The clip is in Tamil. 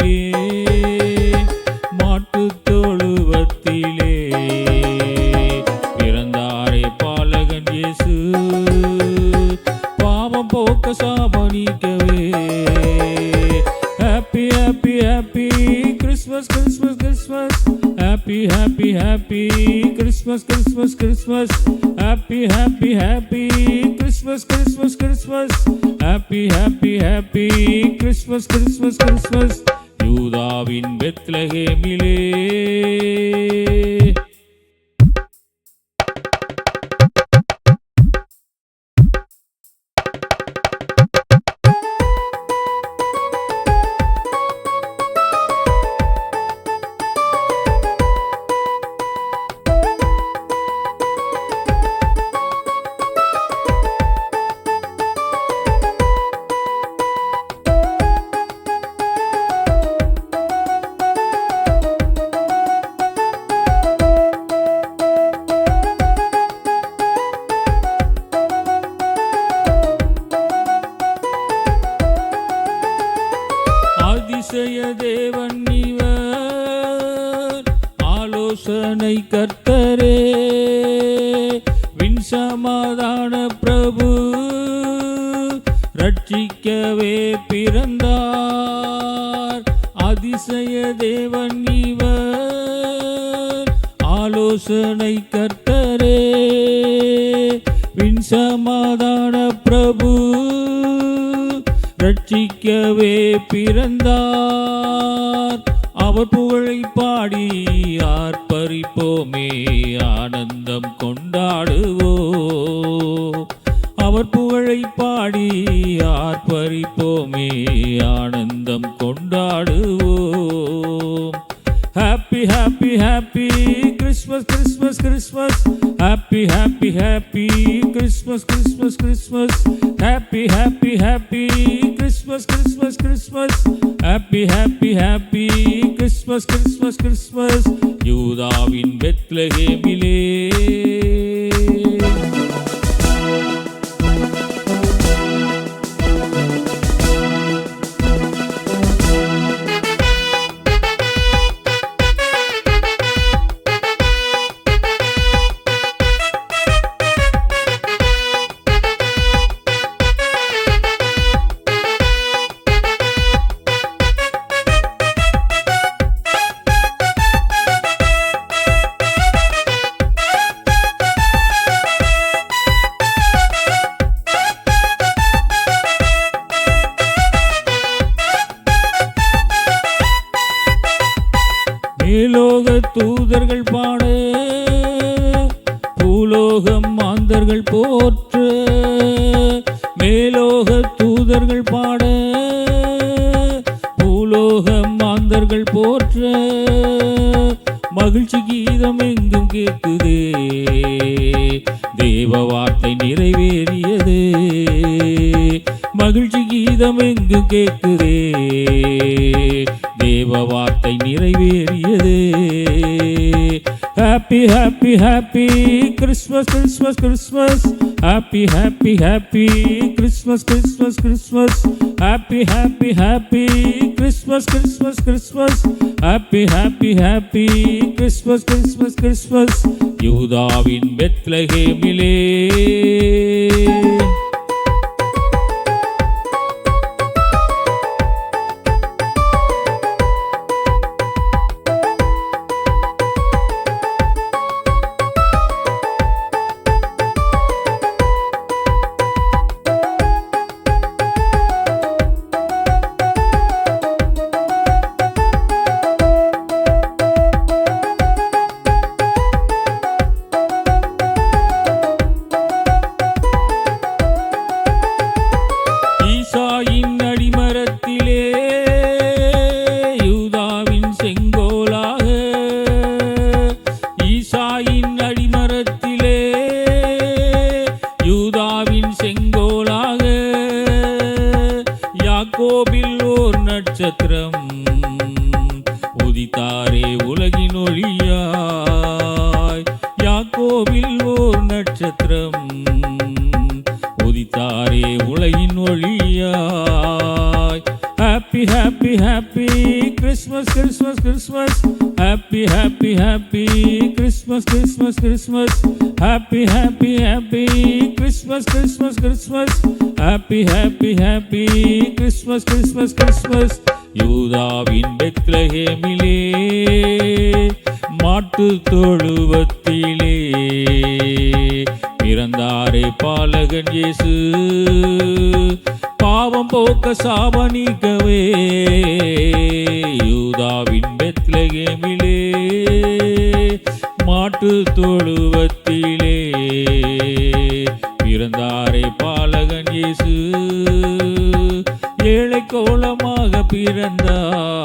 தொழுவத்திலே மாட்டு தொழுவத்திலே. பிறந்தாரே பாலகன் இயேசு பாவம் போக்க சாமணிக்கவே happy happy happy Christmas Christmas Christmas happy happy happy Christmas Christmas Christmas happy happy happy Christmas Christmas Christmas happy happy happy Christmas Christmas Christmas யூதாவின் பெத்லகேமிலே. அதிசய தேவன் இவர். ஆலோசனை கர்த்தரே. வின் சமாதான பிரபு. ரட்சிக்கவே பிறந்தார். அதிசய தேவன் இவர். ஆலோசனை கர்த்தரே. வின் சமாதான பிரபு. ரட்சிக்கவே பிறந்தார். அவர் புகழை பாடி ஆர்ப்பரிப்போமே ஆனந்தம் கொண்டாடுவோ. அவர் புகழை பாடி ஆர்ப்பரிப்போமே ஆனந்தம் கொண்டாடுவோ. happy happy happy Christmas Christmas Christmas happy happy happy Christmas Christmas Christmas happy happy happy Christmas Christmas Christmas happy happy happy Christmas Christmas Christmas யூதாவின் பெத்லஹேமிலே மேலோக தூதர்கள் பாட பூலோகம் மாந்தர்கள் போற்று. மேலோக தூதர்கள் பாட பூலோகம் மாந்தர்கள் போற்று. மகிழ்ச்சி கீதம் எங்கும் கேட்குதே தேவ வார்த்தை நிறைவேறியது. மகிழ்ச்சி கீதம் எங்கும் கேட்குதே. Happy happy happy Christmas Christmas Christmas happy happy happy Christmas Christmas Christmas happy happy happy Christmas Christmas Christmas happy happy happy Christmas Christmas Christmas யூதாவின் பெத்லஹேமிலே உலகின் ஒளியாய் யாக்கோபில் ஓர் நட்சத்திரம். உதித்தாரே உலகின் ஒளியாய். Happy happy happy Christmas Christmas Christmas happy happy happy Christmas Christmas Christmas happy happy happy Christmas Christmas Christmas happy happy happy Christmas Christmas Christmas யூதாவின் பெத்லஹேமிலே மாட்டு தொழுவத்திலே. பிறந்தாரே பாலகன் இயேசு. பாவம் போக்க சாப நீக்கவே யூதாவின் பெத்லகேமிலே. மாட்டு தொழுவத்திலே. பிறந்தாரே பாலகன் இயேசு. ஏழை கோலமாக பிறந்தார்.